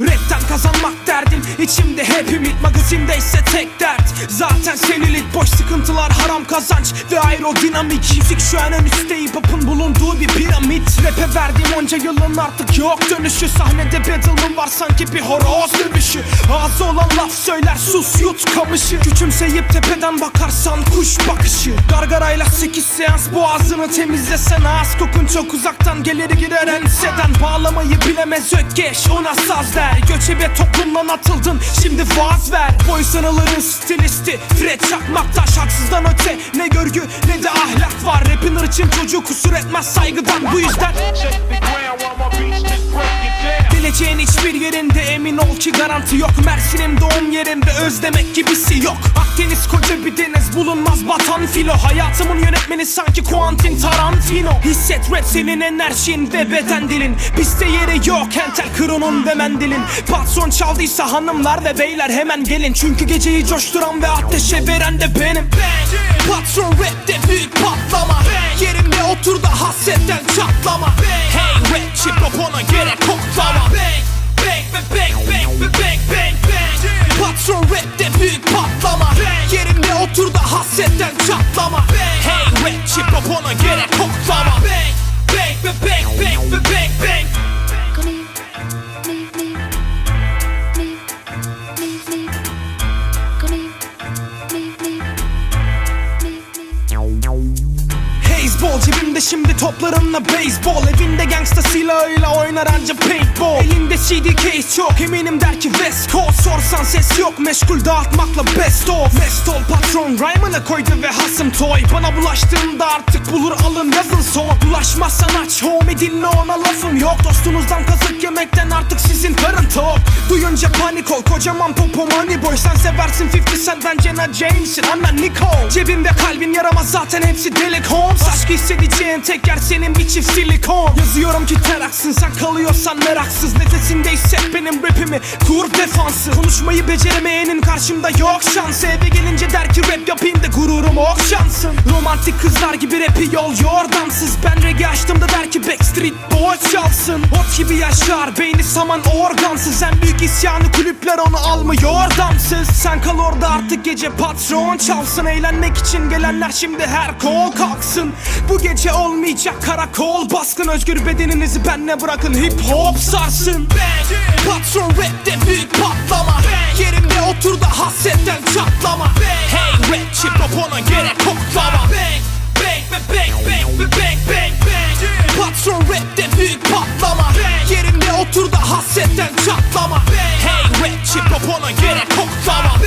Rapten kazanmak derdim. İçimde hep ümit Magazinde ise tek dert. Zaten senelik boş sıkıntılar haram kazanç. Ve aerodinamik müzik şu an en üstte hip bulunduğu bir piramit. Rap'e verdiğim onca yılın artık yok. Dönüşü Sahnede battle mı var sanki bir horoz dövüşü Ağzı olan laf söyler sus yut kamışı. Küçümseyip tepeden bakarsan kuş bakışı. Gargarayla 8 seans boğazını temizlesen Ağız kokun çok uzaktan gelir girer enseden. Bağlamayı bilemez ökkeş ona saz der Göçebe toplumdan atıldın şimdi vaaz ver. Boy sanıların stilisti Fred Çakmaktaş haksızdan öte Ne görgü ne de ahlak var. Rapin için çocuğu kusur etmez saygıdan. Bu yüzden Geleceğin hiçbir yerinde emin ol ki garanti yok. Mersin'im doğum yerimde özlemek gibisi yok. Akdeniz koca bir deniz bulunmaz batan filo. Hayatımın yönetmeni sanki Quentin Tarantino. Hisset rap senin enerjin ve beden dilin. Bizde yeri yok entel kronun ve mendilin. Patron çaldıysa hanımlar ve beyler hemen gelin. Çünkü geceyi coşturan ve ateşe veren de benim. Patron rapte büyük patlama. Yerimde Patron rapte büyük patlama. Yerimde otur da hasretten çatlama. Hey rapçi popona gerek koklama Beyzbol cebimde şimdi toplarımla beyzbol Evinde gangsta silahıyla oynar anca paintball. Elinde CD case çok eminim der ki West Coast Sorsan ses yok meşgul dağıtmakla best of. Mest ol patron rhyme'ını koydu ve hasım toy. Bana bulaştığında artık bulur alın yazın. Son Bulaşmazsan aç. Homie dinle ona lafım yok. Dostunuzdan kazık yemekten artık sizin karın tok Duyunca panik ol kocaman popo money boy. Sen seversin 50 Cent ben Jenna James'in. Annen Nicole Cebimde kalbin yaramaz zaten hepsi delik Holmes Aşk hissedeceğin tek yer senin bir çift silikon. Yazıyorum ki teraksın sen kalıyorsan meraksız. Nefesinde hisset benim rapimi kur defansı. Konuşmayı beceremeyenin karşımda yok şansı. Eve gelince der ki rap yapayım da gururum okşansın Romantik kızlar gibi rapi yol yordamsız Ben reggae açtığımda der ki Backstreet Boy çalsın. Ot gibi yaşar beyni saman organsız. En büyük isyanı kulüpler onu almıyor. Damsız Sen kal orada artık gece patron çalsın. Eğlenmek için gelenler şimdi her kol kalksın. Bu gece olmayacak karakol. Baskın Özgür bedeninizi benle bırakın. Hip hop sarsın. Bang Patron rapte büyük patlama. Yerimde otur da hasretten çatlama. Hey rapçi popona gerek koklama. Patron rapte büyük patlama. Yerimde otur da hasretten çatlama Hey rapçi popona gerek koklama